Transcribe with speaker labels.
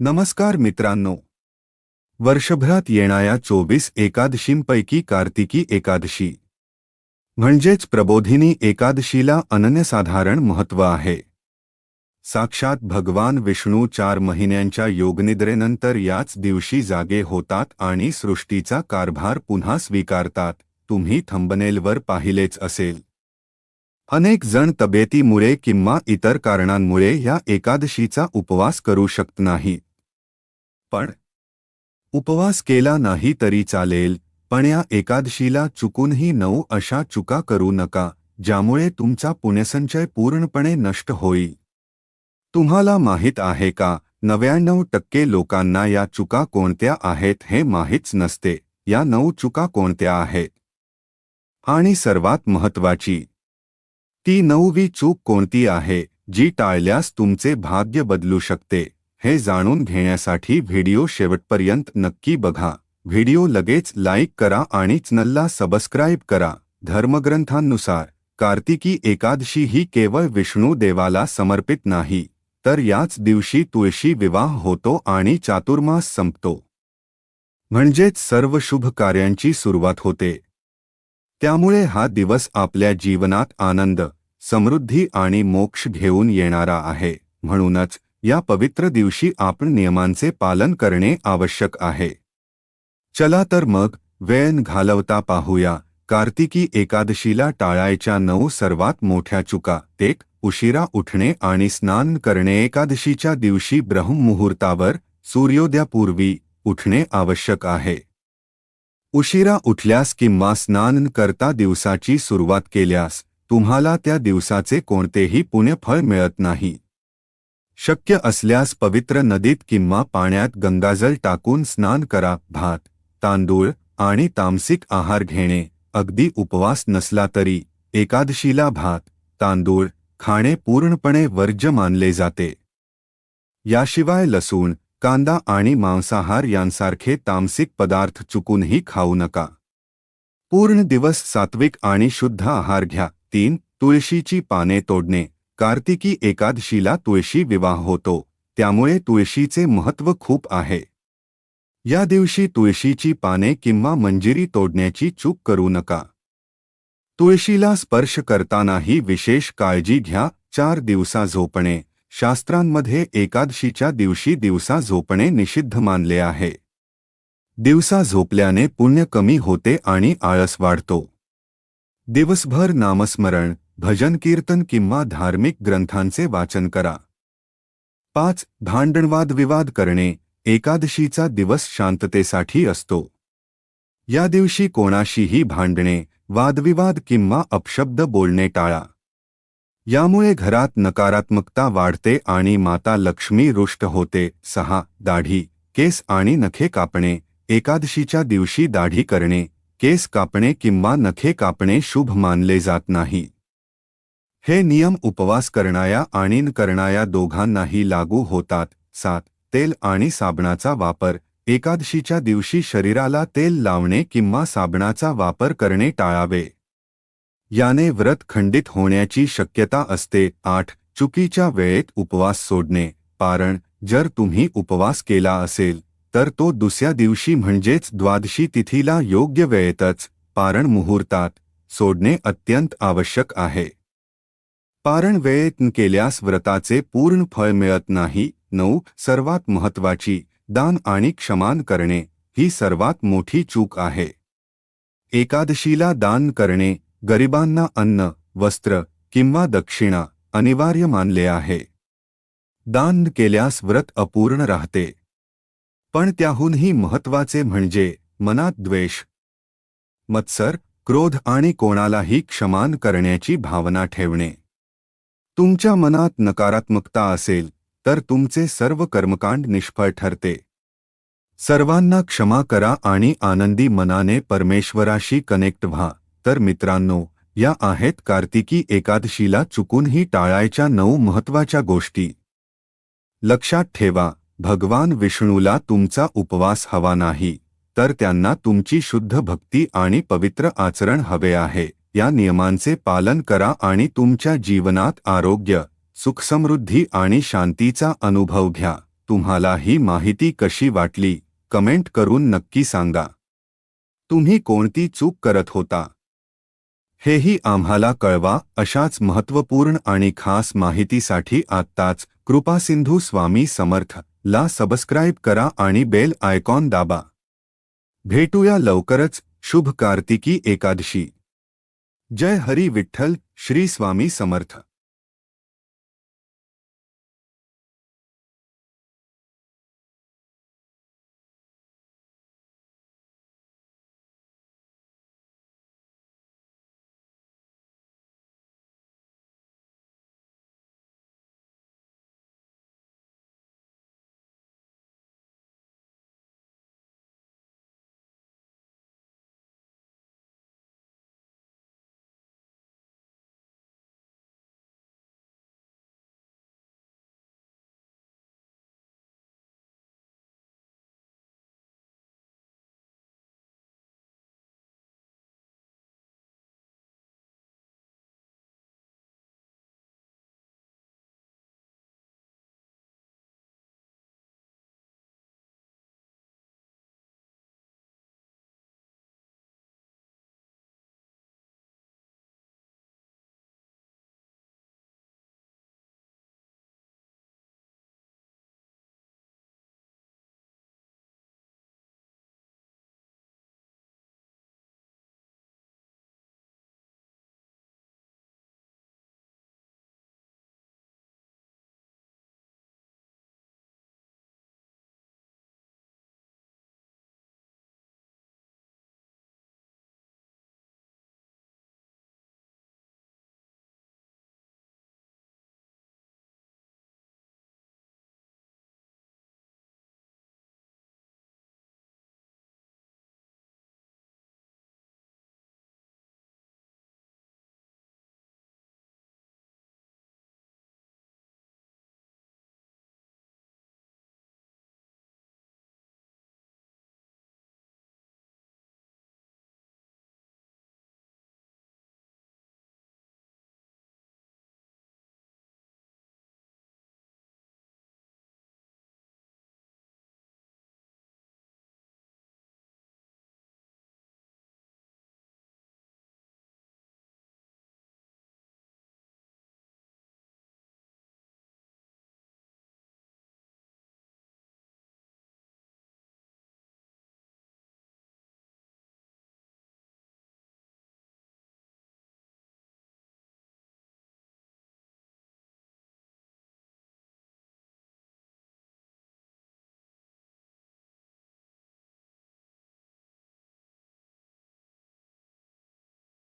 Speaker 1: नमस्कार मित्रांनो. वर्षभरात येणाऱ्या चोवीस एकादशींपैकी कार्तिकी एकादशी. म्हणजेच प्रबोधिनी एकादशीला अनन्यसाधारण महत्त्व आहे. साक्षात भगवान विष्णू चार महिन्यांच्या योगनिद्रेनंतर याच दिवशी जागे होतात आणि सृष्टीचा कारभार पुन्हा स्वीकारतात तुम्ही थंबनेलवर पाहिलेच असेल. अनेक जण तब्येतीमुळे किंवा इतर कारणांमुळे या एकादशीचा उपवास करू शकत नाहीत पण उपवास केला नाही तरी चालेल पण या एकादशीला चुकूनही नऊ अशा चुका करू नका ज्यामुळे तुमचा पुण्यसंचय पूर्णपणे नष्ट होईल. तुम्हाला माहीत आहे का नव्याण्णव टक्के लोकांना या चुका कोणत्या आहेत हे माहीच नसते या नऊ चुका कोणत्या आहेत? आणि सर्वात महत्वाची ती नऊवी चूक कोणती आहे जी टाळल्यास तुमचे भाग्य बदलू शकते? हे जाणून घेण्यासाठी व्हिडिओ शेवटपर्यंत नक्की बघा. व्हिडिओ लगेच लाईक करा आणि चॅनलला सबस्क्राईब करा. धर्मग्रंथांनुसार कार्तिकी एकादशी ही केवळ विष्णू देवाला समर्पित नाही तर याच दिवशी तुळशी विवाह होतो आणि चातुर्मास संपतो. म्हणजेच सर्व शुभ कार्यांची सुरुवात होते. त्यामुळे हा दिवस आपल्या जीवनात आनंद समृद्धी आणि मोक्ष घेऊन येणारा आहे. म्हणूनच या पवित्र दिवशी आपण नियमांचे पालन करणे आवश्यक आहे. चला तर मग वेळ घालवता पाहूया. कार्तिकी एकादशीला टाळायच्या नऊ सर्वात मोठ्या चुका एक उशिरा उठणे आणि स्नान करणे एकादशीच्या दिवशी ब्रह्ममुहूर्तावर सूर्योदयापूर्वी उठणे आवश्यक आहे. उशिरा उठल्यास किंवा स्नान करता दिवसाची सुरुवात केल्यास तुम्हाला त्या दिवसाचे कोणतेही पुण्यफळ मिळत नाही. शक्य असल्यास पवित्र नदीत किंवा पाण्यात गंगाजल टाकून स्नान करा भात तांदूळ आणि तामसिक आहार घेणे अगदी उपवास नसला तरी. एकादशीला भात तांदूळ खाणे पूर्णपणे वर्ज्य मानले जाते. याशिवाय लसूण कांदा आणि मांसाहार यांसारखे तामसिक पदार्थ चुकूनही खाऊ नका. पूर्ण दिवस सात्विक आणि शुद्ध आहार घ्या. तीन तुळशीची पाने तोडणे. कार्तिकी एकादशीला तुळशी विवाह होतो त्यामुळे तुळशीचे महत्त्व खूप आहे. या दिवशी तुळशीची पाने किंवा मंजिरी तोडण्याची चूक करू नका. तुळशीला स्पर्श करतानाही विशेष काळजी घ्या चार दिवसा झोपणे शास्त्रांमध्ये एकादशीच्या दिवशी दिवसा झोपणे निषिद्ध मानले आहे. दिवसा झोपल्याने पुण्य कमी होते आणि आळस वाढतो. दिवसभर नामस्मरण भजन कीर्तन किंवा धार्मिक ग्रंथांचे वाचन करा। पाच भांडणवादविवाद करणे, एकादशीचा दिवस शांततेसाठी असतो। या दिवशी कोणाशीही भांडणे, वादविवाद किंवा अपशब्द बोलणे टाळा। यामुळे घरात नकारात्मकता वाढते आणि माता लक्ष्मी रुष्ट होते, सहा, दाढी, केस आणि नखे कापणे, एकादशीच्या दिवशी दाढी करणे, केस कापणे किंवा नखे कापणे शुभ मानले जात नाही। हे नियम उपवास करणाया आणि न करणाया दोघांनाही लागू होतात. सात. तेल आणि साबणाचा वापर. एकादशीच्या दिवशी शरीराला तेल लावणे किंवा साबणाचा वापर करणे टाळावे. याने व्रत खंडित होण्याची शक्यता असते. आठ. चुकीच्या वेळेत उपवास सोडणे. कारण जर तुम्ही उपवास केला असेल तर तो दुसऱ्या दिवशी म्हणजेच द्वादशी तिथीला योग्य वेळेतच पारण मुहूर्तात सोडणे अत्यंत आवश्यक आहे. पारण वेळेत केल्यास व्रताचे पूर्ण फळ मिळत नाही नऊ सर्वात महत्वाची दान आणि क्षमान करणे ही सर्वात मोठी चूक आहे. एकादशीला दान करणे गरिबांना अन्न वस्त्र किंवा दक्षिणा अनिवार्य मानले आहे. दान केल्यास व्रत अपूर्ण राहते. पण त्याहूनही महत्त्वाचे म्हणजे मनात द्वेष. मत्सर क्रोध आणि कोणालाही क्षमान करण्याची भावना ठेवणे. तुमच्या मनात नकारात्मकता असेल तर तुमचे सर्व कर्मकांड निष्फळ ठरते. सर्वांना क्षमा करा आणि आनंदी मनाने परमेश्वराशी कनेक्ट व्हा. तर मित्रांनो या आहेत कार्तिकी एकादशीला चुकूनही टाळायच्या नऊ महत्त्वाच्या गोष्टी. लक्षात ठेवा भगवान विष्णूला तुमचा उपवास हवा नाही तर त्यांना तुमची शुद्ध भक्ती आणि पवित्र आचरण हवे आहे. या नियमांचे पालन करा आणि तुमच्या जीवनात आरोग्य सुखसमृद्धी आणि शांतीचा अनुभव घ्या. तुम्हाला ही माहिती कशी वाटली कमेंट करून नक्की सांगा. तुम्ही कोणती चूक करत होता? हेही आम्हाला कळवा. अशाच महत्त्वपूर्ण आणि खास माहितीसाठी आत्ताच कृपासिंधू स्वामी समर्थ ला सबस्क्राईब करा आणि बेल आयकॉन दाबा. भेटूया लवकरच. शुभ कार्तिकी एकादशी. जय हरी विठ्ठल श्री स्वामी समर्थ.